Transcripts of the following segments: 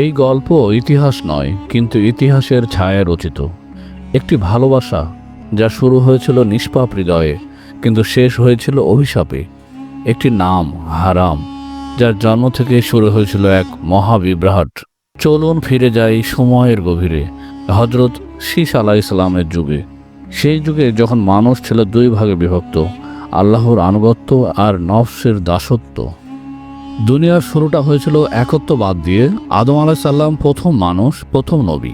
এই গল্প ইতিহাস নয়, কিন্তু ইতিহাসের ছায়া রচিত। একটি ভালোবাসা যা শুরু হয়েছিল নিষ্পাপ হৃদয়ে, কিন্তু শেষ হয়েছিল অভিশাপে। একটি নাম হারাম, যার জন্ম থেকে শুরু হয়েছিল এক মহাবিভ্রাট। চলুন ফিরে যাই সময়ের গভীরে হজরত শীষ আলাহ ইসলামের যুগে। সেই যুগে যখন মানুষ ছিল দুই ভাগে বিভক্ত, আল্লাহর আনুগত্য আর নফসের দাসত্ব। দুনিয়ার শুরুটা হয়েছিল একত্ববাদ দিয়ে। আদম আলাহিসাল্লাম প্রথম মানুষ, প্রথম নবী।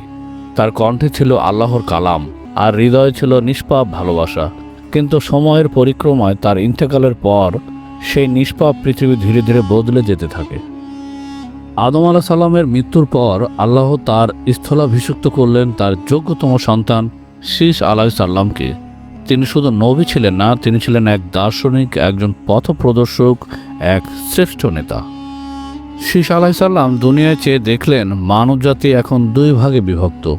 তার কণ্ঠে ছিল আল্লাহর কালাম আর হৃদয়ে ছিল নিষ্পাপ ভালোবাসা। কিন্তু সময়ের পরিক্রমায় তার ইন্তেকালের পর সেই নিষ্পাপ পৃথিবী ধীরে ধীরে বদলে যেতে থাকে। আদম আলাহ সাল্লামের মৃত্যুর পর আল্লাহ তার স্থলাভিষিক্ত করলেন তার যোগ্যতম সন্তান শীষ আলাহ সাল্লামকে তিনি শুধু নবী ছিলেন না, তিনি ছিলেন এক দার্শনিক, একজন পথপ্রদর্শক, এক শ্রেষ্ঠ নেতা। শীষ আলাইসাল্লাম দুনিয়ায় চেয়ে দেখলেন মানবজাতি এখন দুই ভাগে বিভক্ত।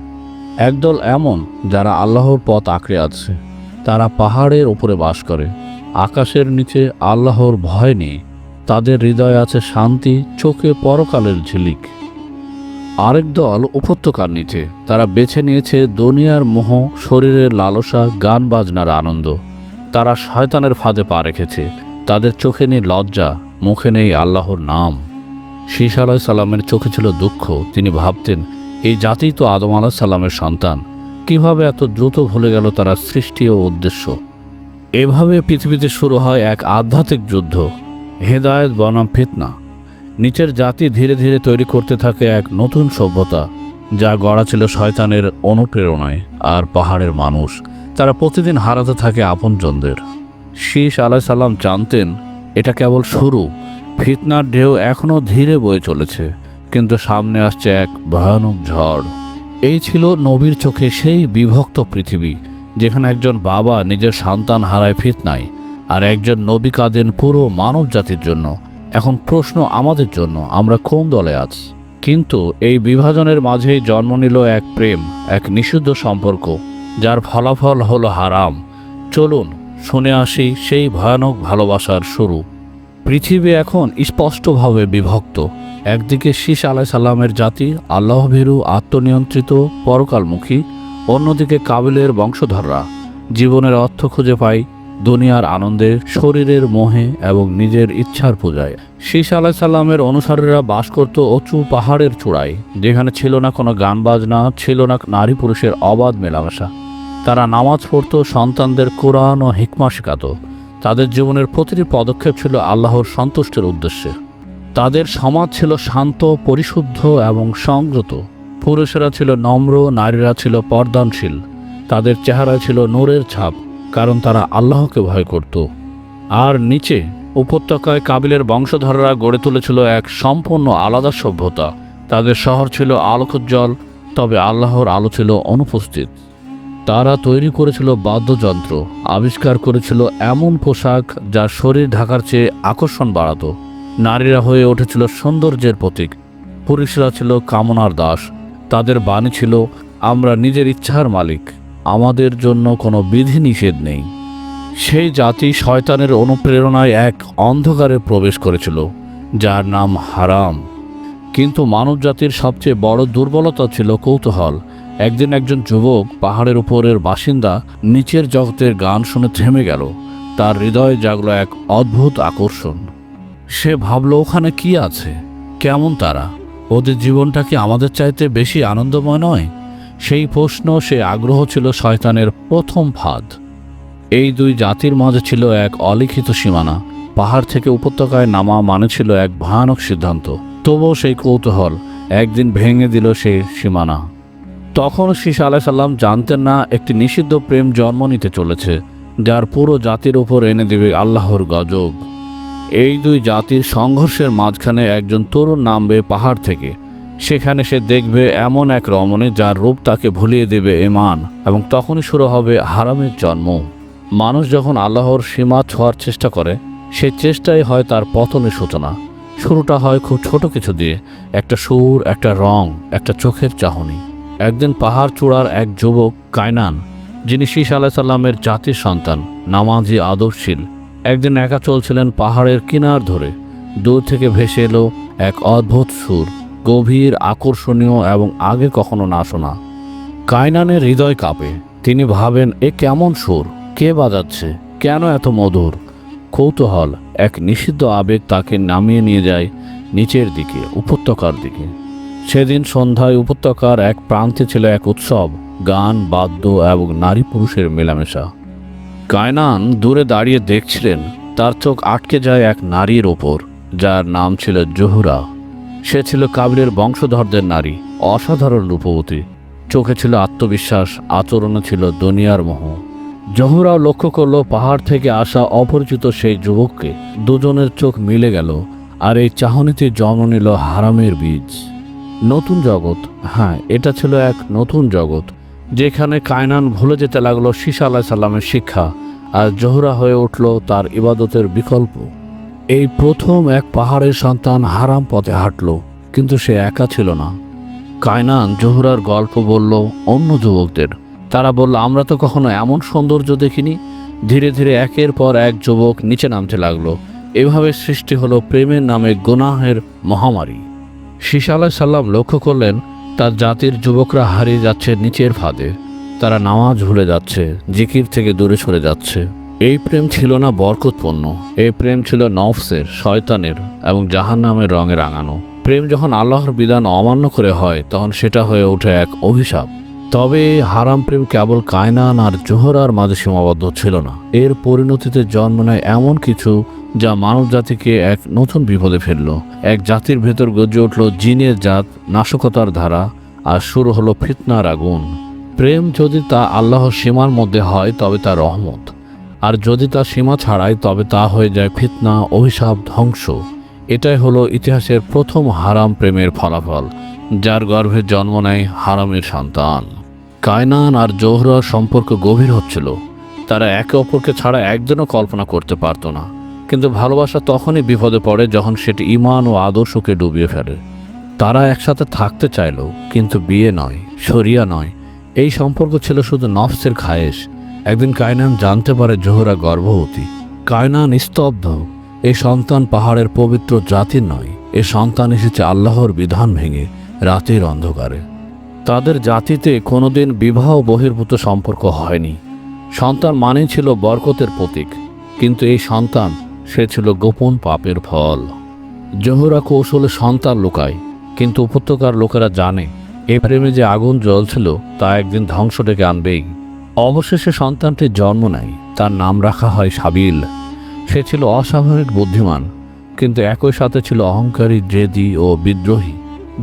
একদল এমন যারা আল্লাহর পথ আঁকড়ে আছে তারা পাহাড়ের উপরে বাস করে। আকাশের নিচে আল্লাহর ভয় নেই। তাদের হৃদয়ে আছে শান্তি, চোখে পরকালের ঝিলিক। আরেক দল উপত্যকার নিচে। তারা বেছে নিয়েছে দুনিয়ার মোহ, শরীরের লালসা, গান বাজনার আনন্দ। তারা শয়তানের ফাঁদে পা রেখেছে। তাদের চোখে নেই লজ্জা, মুখে নেই আল্লাহর নাম। শীষ আলাহ সাল্লামের চোখে ছিল দুঃখ। তিনি ভাবতেন, এই জাতি তো আদম আলাহ সাল্লামের সন্তান। কীভাবে এত দ্রুত ভুলে গেল তারা সৃষ্টি ও উদ্দেশ্য? এভাবে পৃথিবীতে শুরু হয় এক আধ্যাত্মিক যুদ্ধ। হেদায়েত বনাম ফিতনা। নিচের জাতি ধীরে ধীরে তৈরি করতে থাকে এক নতুন সভ্যতা, যা গড়া ছিল শয়তানের অনুপ্রেরণায় আর পাহাড়ের মানুষ, তারা প্রতিদিন হারাতে থাকে আপনজনদের। শীষ আলাহ সাল্লাম জানতেন, এটা কেবল শুরু, ফিতনার ঢেউ এখনও ধীরে বয়ে চলেছে, কিন্তু সামনে আসছে এক ভয়ানক ঝড়। এই ছিল নবীর চোখে সেই বিভক্ত পৃথিবী, যেখানে একজন বাবা নিজের সন্তান হারায় ফিতনায়, আর একজন নবী কাঁদেন পুরো মানব জাতির জন্য। এখন প্রশ্ন আমাদের জন্য, আমরা কোন দলে আছি? কিন্তু এই বিভাজনের মাঝেই জন্ম নিল এক প্রেম, এক নিষিদ্ধ সম্পর্ক, যার ফলাফল হলো হারাম। চলুন শুনে আসি সেই ভয়ানক ভালোবাসার শুরু। পৃথিবী এখন স্পষ্টভাবে বিভক্ত। একদিকে শীষ আলাহ সাল্লামের জাতি আল্লাহভীরু আত্মনিয়ন্ত্রিত, পরকালমুখী, অন্যদিকে কাবিলের বংশধররা। জীবনের অর্থ খুঁজে পায় দুনিয়ার আনন্দে শরীরের মোহে এবং নিজের ইচ্ছার পূজায়। শীষ আলাহ সাল্লামের অনুসারীরা বাস করত অচু পাহাড়ের চূড়ায়, যেখানে ছিল না কোনো গান বাজনা, ছিল না নারী পুরুষের অবাধ মেলামেশা। তারা নামাজ পড়ত, সন্তানদের কোরআন ও হিকমা শেখাত। তাদের জীবনের প্রতিটি পদক্ষেপ ছিল আল্লাহর সন্তুষ্টের উদ্দেশ্যে। তাদের সমাজ ছিল শান্ত, পরিশুদ্ধ এবং সংযত। পুরুষেরা ছিল নম্র, নারীরা ছিল পর্দানশীল। তাদের চেহারায় ছিল নূরের ছাপ। কারণ তারা আল্লাহকে ভয় করত। আর নিচে উপত্যকায় কাবিলের বংশধররা গড়ে তুলেছিল এক সম্পূর্ণ আলাদা সভ্যতা। তাদের শহর ছিল আলোকোজ্জ্বল, তবে আল্লাহর আলো ছিল অনুপস্থিত। তারা তৈরি করেছিল বাদ্যযন্ত্র, আবিষ্কার করেছিল এমন পোশাক যা শরীর ঢাকার চেয়ে আকর্ষণ বাড়াত। নারীরা হয়ে উঠেছিল সৌন্দর্যের প্রতীক। পুরুষরা ছিল কামনার দাস। তাদের বাণী ছিল, আমরা নিজের ইচ্ছার মালিক। আমাদের জন্য কোনো বিধি নিষেধ নেই। সেই জাতি শয়তানের অনুপ্রেরণায় এক অন্ধকারে প্রবেশ করেছিল, যার নাম হারাম। কিন্তু মানব জাতির সবচেয়ে বড় দুর্বলতা ছিল কৌতূহল। একদিন একজন যুবক পাহাড়ের উপরের বাসিন্দা নিচের জগতের গান শুনে থেমে গেল। তার হৃদয়ে জাগলো এক অদ্ভুত আকর্ষণ। সে ভাবল, ওখানে কি আছে? কেমন তারা? ওদের জীবনটা কি আমাদের চাইতে বেশি আনন্দময় নয়? সেই প্রশ্ন, সে আগ্রহ ছিল শয়তানের প্রথম ফাঁদ। এই দুই জাতির মাঝে ছিল এক অলিখিত সীমানা। পাহাড় থেকে উপত্যকায় নামা মানে ছিল এক ভয়ানক সিদ্ধান্ত। তবুও সেই কৌতূহল একদিন ভেঙে দিল সেই সীমানা। তখন শীষ আলাহ সাল্লাম জানতেন না, একটি নিষিদ্ধ প্রেম জন্ম নিতে চলেছে, যার পুরো জাতির উপর এনে দেবে আল্লাহর গজব। এই দুই জাতির সংঘর্ষের মাঝখানে একজন তরুণ নামবে পাহাড় থেকে। সেখানে সে দেখবে এমন এক রমণী যার রূপ তাকে ভুলিয়ে দেবে এমান এবং তখনই শুরু হবে হারামের জন্ম। মানুষ যখন আল্লাহর সীমা ছোঁয়ার চেষ্টা করে, সে চেষ্টাই হয় তার পতনের সূচনা। শুরুটা হয় খুব ছোট কিছু দিয়ে, একটা সুর, একটা রং, একটা চোখের চাহনি। একদিন পাহাড় চূড়ার এক যুবক কায়নান, যিনি শীষ আলাহ সাল্লামের জাতির সন্তান, নামাজি আদর্শীল একদিন একা চলছিলেন পাহাড়ের কিনার ধরে। দূর থেকে ভেসে এলো এক অদ্ভুত সুর। গভীর, আকর্ষণীয় এবং আগে কখনো না শোনা। কায়নানের হৃদয় কাঁপে। তিনি ভাবেন, এ কেমন সুর? কে বাজাচ্ছে? কেন এত মধুর? কৌতূহল, এক নিষিদ্ধ আবেগ তাকে নামিয়ে নিয়ে যায় নিচের দিকে, উপত্যকার দিকে। সেদিন সন্ধ্যায় উপত্যকার এক প্রান্তে ছিল এক উৎসব, গান, বাদ্য এবং নারী পুরুষের মেলামেশা। কায়নান দূরে দাঁড়িয়ে দেখছিলেন, তার চোখ আটকে যায় এক নারীর ওপর, যার নাম ছিল জহুরা। সে ছিল কাবিলের বংশধরদের নারী, অসাধারণ রূপবতী। চোখে ছিল আত্মবিশ্বাস, আচরণে ছিল দুনিয়ার মোহ। জহুরাও লক্ষ্য করল পাহাড় থেকে আসা অপরিচিত সেই যুবককে। দুজনের চোখ মিলে গেল আর এই চাহনিতে জন্ম নিল হারামের বীজ। নতুন জগৎ হ্যাঁ এটা ছিল এক নতুন জগৎ, যেখানে কায়নান ভুলে যেতে লাগল শীষা আলাহ সাল্লামের শিক্ষা। আর জহুরা হয়ে উঠল তার ইবাদতের বিকল্প। এই প্রথম এক পাহাড়ের সন্তান হারাম পথে হাঁটল, কিন্তু সে একা ছিল না। কায়নান জহুরার গল্প বলল অন্য যুবকদের। তারা বলল, আমরা তো কখনো এমন সৌন্দর্য দেখিনি। ধীরে ধীরে একের পর এক যুবক নিচে নামতে লাগল। এভাবে সৃষ্টি হলো প্রেমের নামে গুনাহের মহামারী। শীষা আলাহ সাল্লাম লক্ষ্য করলেন, তার জাতির যুবকরা হারিয়ে যাচ্ছে নিচের ফাঁদে। তারা নামাজ ভুলে যাচ্ছে, জিকির থেকে দূরে সরে যাচ্ছে। এই প্রেম ছিল না বরকতপূর্ণ। এই প্রেম ছিল নফসের, শয়তানের এবং জাহান্নামের রঙে রাঙানো। প্রেম যখন আল্লাহর বিধান অমান্য করে হয়, তখন সেটা হয়ে ওঠে এক অভিশাপ। তবে হারাম প্রেম কেবল কায়নান আর জোহরার মাঝে সীমাবদ্ধ ছিল না। এর পরিণতিতে জন্ম নেয় এমন কিছু যা মানব জাতিকে এক নতুন বিপদে ফেলল। এক জাতির ভেতর গজে উঠল জিনের জাত, নাশকতার ধারা, আর শুরু হলো ফিতনার আগুন। প্রেম যদি তা আল্লাহর সীমার মধ্যে হয়, তবে তা রহমত। আর যদি তা সীমা ছাড়ায়, তবে তা হয়ে যায় ফিতনা, অভিশাপ, ধ্বংস। এটাই হলো ইতিহাসের প্রথম হারাম প্রেমের ফলাফল, যার গর্ভে জন্ম নেয় হারামের সন্তান। কায়নান আর জোহরার সম্পর্ক গভীর হচ্ছিল। তারা একে অপরকে ছাড়া একজনও কল্পনা করতে পারত না। কিন্তু ভালোবাসা তখনই বিপদে পড়ে যখন সেটি ইমান ও আদর্শকে ডুবিয়ে ফেলে। তারা একসাথে থাকতে চাইল কিন্তু বিয়ে নয়, শরিয়া নয়। এই সম্পর্ক ছিল শুধু নফসের খায়েশ। একদিন কায়নান জানতে পারে জোহরা গর্ভবতী। কায়নান স্তব্ধ। এই সন্তান পাহাড়ের পবিত্র জাতির নয়। এ সন্তান এসেছে আল্লাহর বিধান ভেঙে, রাতের অন্ধকারে। তাদের জাতিতে কোনোদিন বিবাহ বহির্ভূত সম্পর্ক হয়নি। সন্তান মানে ছিল বরকতের প্রতীক। কিন্তু এই সন্তান, সে ছিল গোপন পাপের ফল। জহুরা কৌশলে সন্তান লুকায়, কিন্তু উপত্যকার লোকেরা জানে, এ প্রেমে যে আগুন জ্বলছিল, তা একদিন ধ্বংস ডেকে আনবেই। অবশেষে সন্তানটির জন্ম নেয়। তার নাম রাখা হয় সাবিল। সে ছিল অস্বাভাবিক বুদ্ধিমান, কিন্তু একই সাথে ছিল অহংকারী, জেদি ও বিদ্রোহী।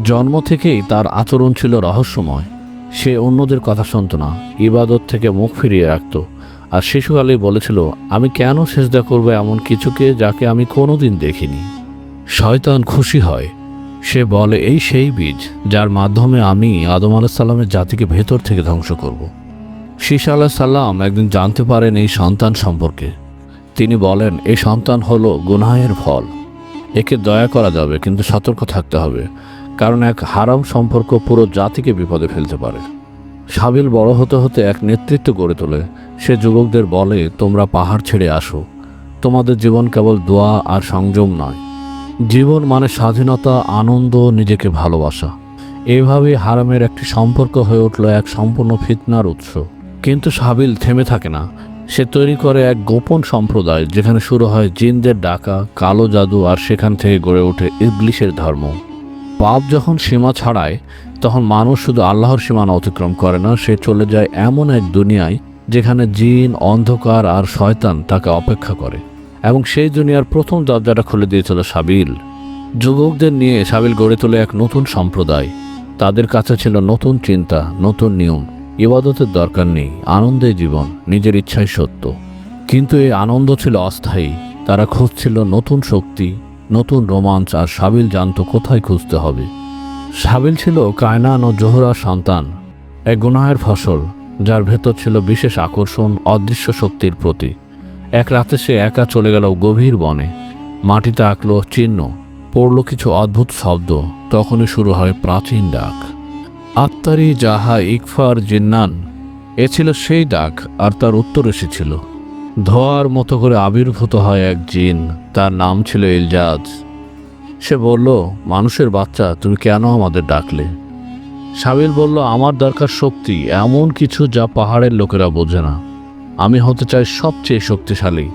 জন্ম থেকেই তার আচরণ ছিল রহস্যময়। সে অন্যদের কথা শুনত না, ইবাদত থেকে মুখ ফিরিয়ে রাখত। আর শিশুকালেই বলেছিল, আমি কেন সেজদা করব এমন কিছুকে যাকে আমি কোনোদিন দেখিনি? শয়তান খুশি হয়। সে বলে, এই সেই বীজ, যার মাধ্যমে আমি আদম আলাহিসাল্লামের জাতিকে ভেতর থেকে ধ্বংস করব। শীষা আলাহ সাল্লাম একদিন জানতে পারেন এই সন্তান সম্পর্কে। তিনি বলেন, এই সন্তান হলো গুনাহের ফল। একে দয়া করা যাবে, কিন্তু সতর্ক থাকতে হবে, কারণ এক হারাম সম্পর্ক পুরো জাতিকে বিপদে ফেলতে পারে। সাবিল বড় হতে হতে এক নেতৃত্ব গড়ে তোলে। সে যুবকদের বলে, তোমরা পাহাড় ছেড়ে আসো। তোমাদের জীবন কেবল দোয়া আর সংযম নয়। জীবন মানে স্বাধীনতা, আনন্দ, নিজেকে ভালোবাসা। এভাবে হারামের একটি সম্পর্ক হয়ে উঠল এক সম্পূর্ণ ফিতনার উৎস। কিন্তু সাবিল থেমে থাকে না। সে তৈরি করে এক গোপন সম্প্রদায়, যেখানে শুরু হয় জিনদের ডাকা, কালো জাদু, আর সেখান থেকে গড়ে ওঠে ইবলিশের ধর্ম। পাপ যখন সীমা ছাড়ায়, তখন মানুষ শুধু আল্লাহর সীমানা অতিক্রম করে না, সে চলে যায় এমন এক দুনিয়ায়, যেখানে জিন, অন্ধকার, আর শয়তান তাকে অপেক্ষা করে। এবং সেই দুনিয়ার প্রথম দরজাটা খুলে দিয়েছিল সাবিল। যুবকদের নিয়ে সাবিল গড়ে তোলে এক নতুন সম্প্রদায়। তাদের কাছে ছিল নতুন চিন্তা, নতুন নিয়ম। ইবাদতের দরকার নেই, আনন্দে জীবন, নিজের ইচ্ছাই সত্য। কিন্তু এই আনন্দ ছিল অস্থায়ী, তারা খুঁজছিল নতুন শক্তি, নতুন রোমাঞ্চ আর সাবিল জানতো কোথায় খুঁজতে হবে। সাবিল ছিল কায়নান ও জোহরার সন্তান, এক গুনাহের ফসল, যার ভেতর ছিল বিশেষ আকর্ষণ, অদৃশ্য শক্তির প্রতি। এক রাতে সে একা চলে গেল গভীর বনে। মাটিতে আঁকলো চিহ্ন, পড়ল কিছু অদ্ভুত শব্দ, তখনই শুরু হয় প্রাচীন ডাক। আত্মারি যাহা ইকফার জিন্নান, এ ছিল সেই ডাক, আর তার উত্তর এসেছিল। ধোয়ার মতো করে আবির্ভূত হয় এক জিন, তার নাম ছিল ইলজাজ। সে বলল, মানুষের বাচ্চা, তুমি কেন আমাদের ডাকলে? সাবিল বলল, আমার দরকার শক্তি, এমন কিছু যা পাহাড়ের লোকেরা বোঝে না। আমি হতে চাই সবচেয়ে শক্তিশালী।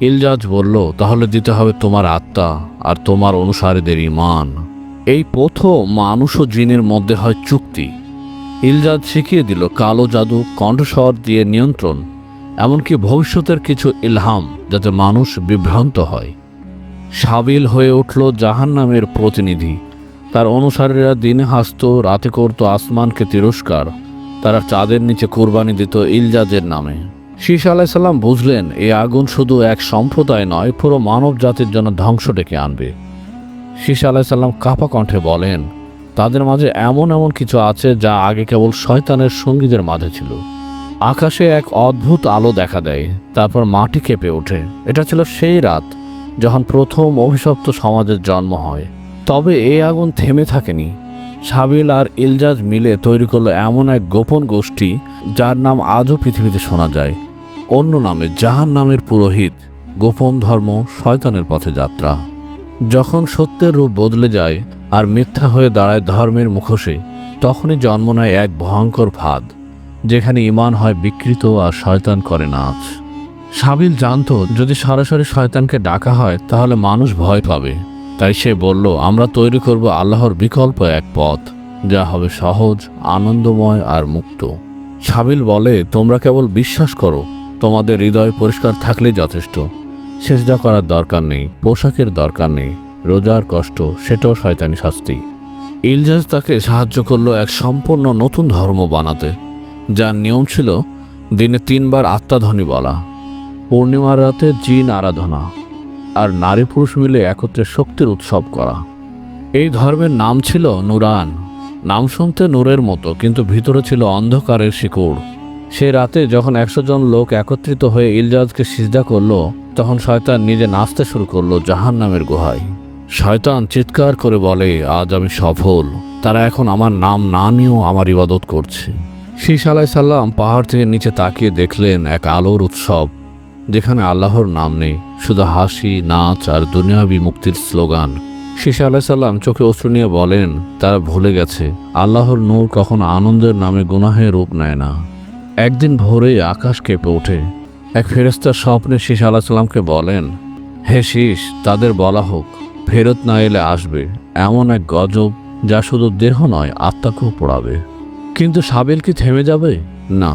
ইলজাজ বলল, তাহলে দিতে হবে তোমার আত্মা, আর তোমার অনুসারীদের ইমান এই প্রথম মানুষ ও জিনের মধ্যে হয় চুক্তি। ইলজাদ শিখিয়ে দিল, কালো জাদু, কণ্ঠস্বর দিয়ে নিয়ন্ত্রণ, এমনকি ভবিষ্যতের কিছু ইলহাম যাতে মানুষ বিভ্রান্ত হয়। সাবিল হয়ে উঠল জাহান নামের প্রতিনিধি। তার অনুসারীরা দিনে হাসত, রাতে করত আসমানকে তিরস্কার। তারা চাঁদের নিচে কোরবানি দিত ইলজাজের নামে। শীষ আলাইসাল্লাম বুঝলেন এই আগুন শুধু এক সম্প্রদায় নয়, পুরো মানব জাতির জন্য ধ্বংস ডেকে আনবে। শীষ আলাইসাল্লাম কাপা কণ্ঠে বলেন, তাদের মাঝে এমন এমন কিছু আছে যা আগে কেবল শয়তানের সঙ্গীদের মাঝে ছিল। আকাশে এক অদ্ভুত আলো দেখা দেয়, তারপর মাটি কেঁপে ওঠে। এটা ছিল সেই রাত যখন প্রথম অভিশপ্ত সমাজের জন্ম হয়। তবে এই আগুন থেমে থাকেনি। সাবিল আর ইলজাজ মিলে তৈরি করল এমন এক গোপন গোষ্ঠী যার নাম আজও পৃথিবীতে শোনা যায়। অন্য নামে জাহান নামের পুরোহিত, গোপন ধর্ম, শয়তানের পথে যাত্রা। যখন সত্যের রূপ বদলে যায় আর মিথ্যা হয়ে দাঁড়ায় ধর্মের মুখোশে, তখনই জন্ম নেয় এক ভয়ঙ্কর ফাঁদ, যেখানে ইমান হয় বিকৃত আর শয়তান করে নাচ সাবিল জানত, যদি সরাসরি শয়তানকে ডাকা হয়, তাহলে মানুষ ভয় পাবে। তাই সে বলল, আমরা তৈরি করব আল্লাহর বিকল্প এক পথ, যা হবে সহজ, আনন্দময় আর মুক্ত। সাবিল বলে, তোমরা কেবল বিশ্বাস করো, তোমাদের হৃদয় পরিষ্কার থাকলেই যথেষ্ট। সেজদা করার দরকার নেই, পোশাকের দরকার নেই, রোজার কষ্ট, সেটাও শয়তানি শাস্তি। ইলজাজ তাকে সাহায্য করল এক সম্পূর্ণ নতুন ধর্ম বানাতে, যার নিয়ম ছিল দিনে তিনবার আত্মাধ্বনি বলা, পূর্ণিমার রাতে জিন আরাধনা, আর নারী পুরুষ মিলে একত্রে শক্তির উৎসব করা। এই ধর্মের নাম ছিল নুরান, নাম শুনতে নূরের মতো, কিন্তু ভিতরে ছিল অন্ধকারের শিকড়। সে রাতে যখন একশো জন লোক একত্রিত হয়ে ইলজাজকে সিজদা করল, তখন শয়তান নিজে নাচতে শুরু করল জাহান নামের গুহায়। শয়তান চিৎকার করে বলে, আজ আমি সফল। তারা এখন আমার নাম না নিয়েও আমার ইবাদত করছে। শীষ আলাই সাল্লাম পাহাড় থেকে নিচে তাকিয়ে দেখলেন এক আলোর উৎসব, যেখানে আল্লাহর নাম নেই, শুধু হাসি, নাচ আর দুনিয়াবি মুক্তির স্লোগান। শীষ আলাই সাল্লাম চোখে অশ্রু নিয়ে বলেন, তারা ভুলে গেছে। আল্লাহর নূর কখনো আনন্দের নামে গুনাহে রূপ নেয় না। একদিন ভোরে আকাশ কেঁপে ওঠে। এক ফেরেস্তার স্বপ্নে শীষ আলাহ সাল্লামকে বলেন, হে শীষ তাদের বলা হোক, ফেরত না এলে আসবে এমন এক গজব যা শুধু দেহ নয়, আত্মাকেও পোড়াবে। কিন্তু সাবেল কি থেমে যাবে? না,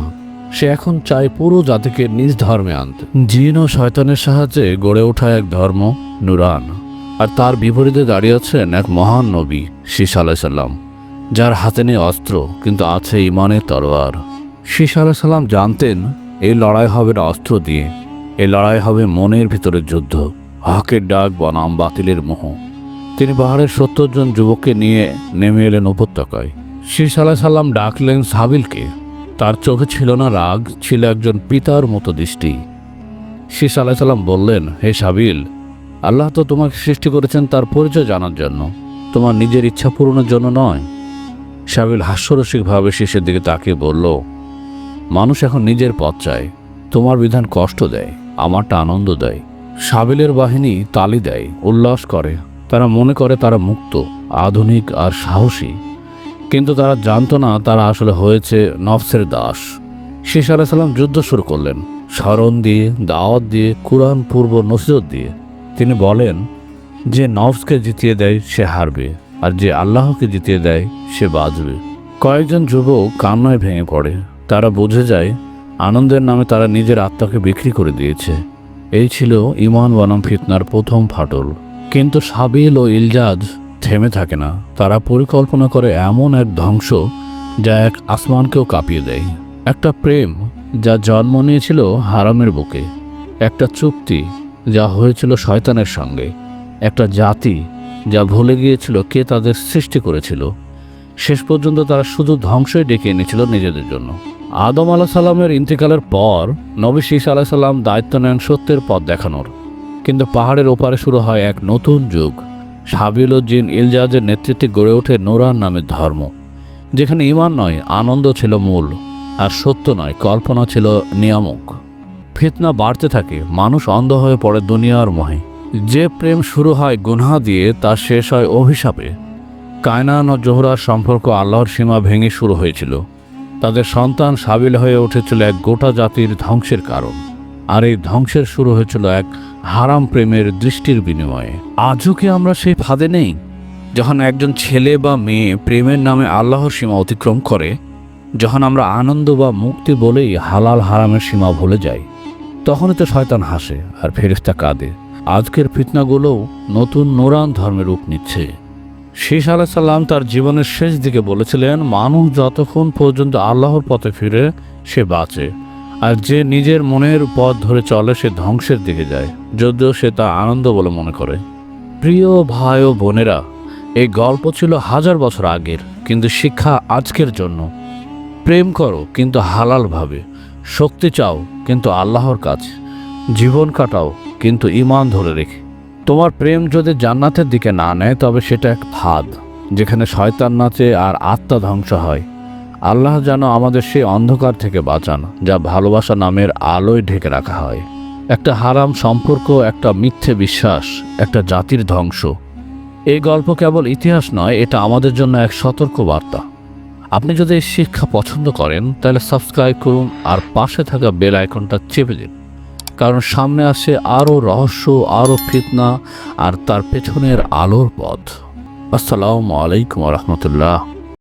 সে এখন চায় পুরো জাতিকে নিজ ধর্মে আনতে। জিন ও শয়তানের সাহায্যে গড়ে ওঠা এক ধর্ম, নুরান। আর তার বিপরীতে দাঁড়িয়ে আছেন এক মহান নবী শীষ আলাইসাল্লাম যার হাতে নেই অস্ত্র, কিন্তু আছে ইমানের তরোয়ার। শীষ আলাইসাল্লাম জানতেন, এই লড়াই হবে অস্ত্র দিয়ে, এই লড়াই হবে মনের ভিতরের যুদ্ধ, হকের ডাক বনাম বাতিলের মোহ। তিনি পাহাড়ের সত্তর জন যুবককে নিয়ে নেমে এলেন উপত্যকায়। শীষ আলাহ সাল্লাম ডাকলেন সাবিলকে। তার চোখে ছিল না রাগ, ছিল একজন পিতার মতো দৃষ্টি। শীষ আলাহ সাল্লাম বললেন, হে সাবিল, আল্লাহ তো তোমাকে সৃষ্টি করেছেন তার পরিচয় জানার জন্য। তোমার নিজের ইচ্ছা পূরণের জন্য নয়। সাবিল হাস্যরসিকভাবে শীষের দিকে তাকিয়ে বলল মানুষ এখন নিজের পথ চায়। তোমার বিধান কষ্ট দেয়, আমারটা আনন্দ দেয়। সাবিলের বাহিনী তালি দেয়, উল্লাস করে। তারা মনে করে তারা মুক্ত, আধুনিক আর সাহসী। কিন্তু তারা জানতো না তারা আসলে হয়েছে নফসের দাস। শেষ আলাইসাল্লাম যুদ্ধ শুরু করলেন। স্মরণ দিয়ে, দাওয়াত দিয়ে, কোরআন, পূর্ব নসিরত দিয়ে। তিনি বলেন, যে নফসকে জিতিয়ে দেয়, সে হারবে। আর যে আল্লাহকে জিতিয়ে দেয়, সে বাঁচবে। কয়েকজন যুবক কান্নায় ভেঙে পড়ে। তারা বুঝে যায়, আনন্দের নামে তারা নিজের আত্মাকে বিক্রি করে দিয়েছে। এই ছিল ইমান বনাম ফিতনার প্রথম ফাটল। কিন্তু সাবিল ও ইলজাজ থেমে থাকে না। তারা পরিকল্পনা করে এমন এক ধ্বংস যা এক আসমানকেও কাঁপিয়ে দেয়। একটা প্রেম যা জন্ম নিয়েছিল হারামের বুকে। একটা চুক্তি যা হয়েছিল শয়তানের সঙ্গে। একটা জাতি যা ভুলে গিয়েছিল কে তাদের সৃষ্টি করেছিল। শেষ পর্যন্ত তারা শুধু ধ্বংসই ডেকে এনেছিল নিজেদের জন্য। আদম আলাহ সাল্লামের ইন্তেকালের পর নবী শীষ আলাহ সাল্লাম দায়িত্ব নেন সত্যের পথ দেখানোর। কিন্তু পাহাড়ের ওপারে শুরু হয় এক নতুন যুগ। সাবিল জিন ইলজাজের নেতৃত্বে গড়ে ওঠে নোরান নামের ধর্ম, যেখানে ইমান নয়, আনন্দ ছিল মূল, আর সত্য নয়, কল্পনা ছিল নিয়ামক। ফিতনা বাড়তে থাকে, মানুষ অন্ধ হয়ে পড়ে দুনিয়ার মোহে। যে প্রেম শুরু হয় গুনহা দিয়ে, তা শেষ হয় অভিশাপে। কায়নান ও জোহরার সম্পর্ক আল্লাহর সীমা ভেঙে শুরু হয়েছিল। তাদের সন্তান সাবিল হয়ে উঠেছিল এক গোটা জাতির ধ্বংসের কারণ। আর এই ধ্বংসের শুরু হয়েছিল এক হারাম প্রেমের দৃষ্টির বিনিময়ে। আজও কি আমরা সেই ফাঁদে নেই? যখন একজন ছেলে বা মেয়ে প্রেমের নামে আল্লাহর সীমা অতিক্রম করে, যখন আমরা আনন্দ বা মুক্তি বলেই হালাল হারামের সীমা ভুলে যাই, তখনই তো শয়তান হাসে আর ফেরিস্তা কাঁদে। আজকের ফিতনাগুলোও নতুন নোরান ধর্মের রূপ নিচ্ছে। শেষ আলাইসাল্লাম তার জীবনের শেষ দিকে বলেছিলেন, মানুষ যতক্ষণ পর্যন্ত আল্লাহর পথে ফিরে, সে বাঁচে। আর যে নিজের মনের পথ ধরে চলে, সে ধ্বংসের দিকে যায়। যদিও সে তা আনন্দ বলে মনে করে। প্রিয় ভাই ও বোনেরা, এই গল্প ছিল হাজার বছর আগের, কিন্তু শিক্ষা আজকের জন্য। প্রেম করো, কিন্তু হালালভাবে শক্তি চাও, কিন্তু আল্লাহর কাছে। জীবন কাটাও, কিন্তু ইমান ধরে রেখে। তোমার প্রেম যদি জান্নাতের দিকে না নেয়, তবে সেটা এক ফাঁদ, যেখানে শয়তান নাচে আর আত্মা ধ্বংস হয়। আল্লাহ যেন আমাদের সেই অন্ধকার থেকে বাঁচান, যা ভালোবাসা নামের আলোয় ঢেকে রাখা হয়। একটা হারাম সম্পর্ক, একটা মিথ্যে বিশ্বাস, একটা জাতির ধ্বংস। এই গল্প কেবল ইতিহাস নয়, এটা আমাদের জন্য এক সতর্ক বার্তা। আপনি যদি এই শিক্ষা পছন্দ করেন, তাহলে সাবস্ক্রাইব করুন আর পাশে থাকা বেল আইকনটা চেপে দিন। কারণ সামনে আসে আরও রহস্য আরও ফিতনা আর তার পেছনের আলোর পথ। আসসালামু আলাইকুম রহমতুল্লাহ।